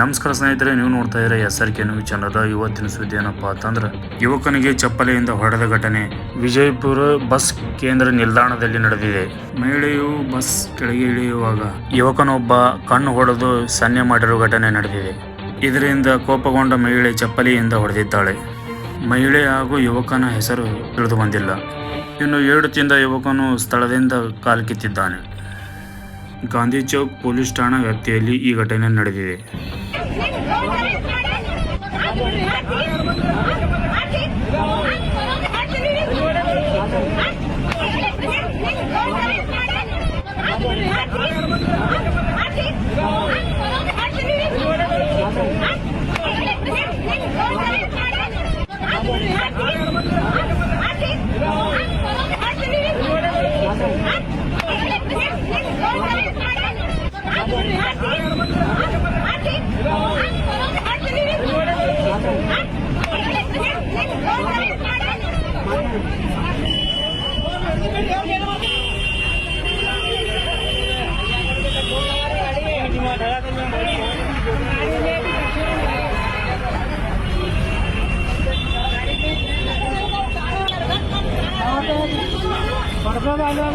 ನಮಸ್ಕಾರ ಸ್ನೇಹಿತರೆ, ನೀವು ನೋಡ್ತಾ ಇರೋ S R K news channel ಇವತ್ತಿನ ಸುದ್ದಿ ಏನಪ್ಪಾ ಅಂತಂದ್ರೆ, ಯುವಕನಿಗೆ ಚಪ್ಪಲಿಯಿಂದ ಹೊಡೆದ ಘಟನೆ ವಿಜಯಪುರ ಬಸ್ ಕೇಂದ್ರ ನಿಲ್ದಾಣದಲ್ಲಿ ನಡೆದಿದೆ. ಮಹಿಳೆಯು ಬಸ್ ಕೆಳಗೆ ಇಳಿಯುವಾಗ ಯುವಕನೊಬ್ಬ ಕಣ್ಣು ಹೊಡೆದು ಸನ್ನೆ ಮಾಡಿರುವ ಘಟನೆ ನಡೆದಿದೆ. ಇದರಿಂದ ಕೋಪಗೊಂಡ ಮಹಿಳೆ ಚಪ್ಪಲಿಯಿಂದ ಹೊಡೆದಿದ್ದಾಳೆ. ಮಹಿಳೆ ಹಾಗೂ ಯುವಕನ ಹೆಸರು ತಿಳಿದು ಬಂದಿಲ್ಲ ಇನ್ನು ಏಳು ತಿಂದ ಯುವಕನು ಸ್ಥಳದಿಂದ ಕಾಲ್ಕಿತ್ತಿದ್ದಾನೆ. ಗಾಂಧಿ ಚೌಕ್ ಪೊಲೀಸ್ ಠಾಣಾ ವ್ಯಾಪ್ತಿಯಲ್ಲಿ ಈ ಘಟನೆ ನಡೆದಿದೆ. Terima kasih telah